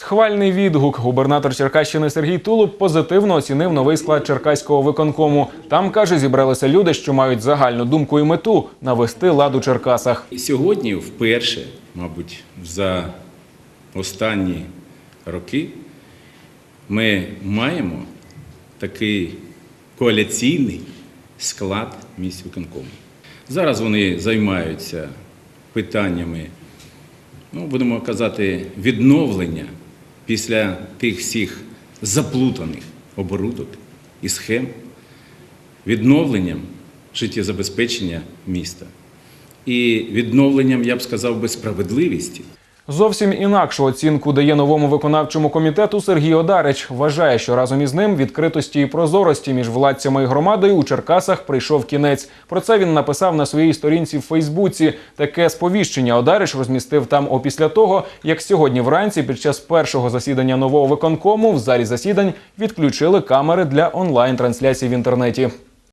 Схвальний відгук. Губернатор Черкащини Сергій Тулуб позитивно оцінив новий склад Черкаського виконкому. Там каже, зібралися люди, що мають загальну думку і мету навести лад у Черкасах. Сьогодні вперше, мабуть, за останні роки ми маємо такий коаліційний склад місць виконкому. Зараз вони займаються питаннями, ну, будемо казати, відновлення після тих всіх заплутаних оборудок і схем, відновленням життєзабезпечення міста і відновленням, я б сказав, би, справедливості. Зовсім інакшу оцінку дає новому виконавчому комітету Сергій Одарич. Вважає, що разом із ним відкритості і прозорості між владцями і громадою у Черкасах прийшов кінець. Про це він написав на своїй сторінці в Фейсбуці. Таке сповіщення Одарич розмістив там опісля того, як сьогодні вранці під час першого засідання нового виконкому в залі засідань відключили камери для онлайн-трансляції в інтернеті.